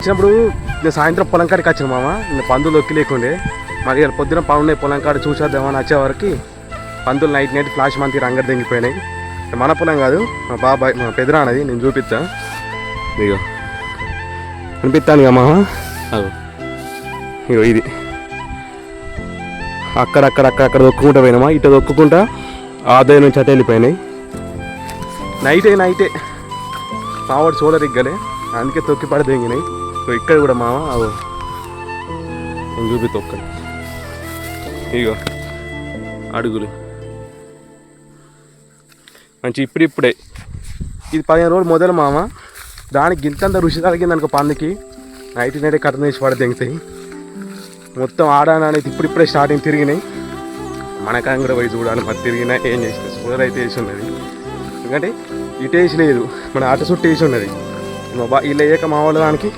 వచ్చినప్పుడు నేను సాయంత్రం పొలం కాడికి వచ్చిన మామ ఇంకా పందులు ఒక్కి లేకుండే. మరి పొద్దున పనున్నాయి పొలం కాడ చూసేద్దామని వచ్చే వరకు పందులు నైట్ నైట్ ఫ్లాష్ మంతి రంగడి తెంగిపోయినాయి మన పొలం కాదు మా బాబాయ్ మా పెదరానది నేను చూపిస్తా. ఇగో అనిపిస్తాను ఇక మామ? అగో ఇగో ఇది. అక్కడక్కడ అక్కడక్కడ దొక్కుకుంటా పోయినామా? ఇటు దొక్కుకుంటా ఆదాయం నుంచి అటు వెళ్ళిపోయినాయి. నైటే నైటే. మావాడు సోలర్ ఇగ్గలే అందుకే తొక్కి పడి సో ఇక్కడ కూడా మామ అగో. నేను చూపి తొక్కని ఇగో అడుగులు. మంచి ఇప్పుడిప్పుడే. ఇది పదిహేను రోజులు మొదలు మామ. దానికి ఇంతంత రుచి తగ్గింది అనుకో పందికి. నైట్ నైట్ కట్టం చేసి పడ తెగుతాయి మొత్తం ఆడాననేది ఇప్పుడిప్పుడే స్టార్టింగ్ తిరిగినాయి. మనకాం కూడా పోయి చూడాలి మరి తిరిగినా ఏం చేసిన. సోలర్ అయితే వేసి ఉన్నది. ఎందుకంటే ఇటు వేసి లేదు మన అటు చుట్టూ వేసి ఉన్నది. మా బా ఇలా వేయక మా వాళ్ళ దానికి.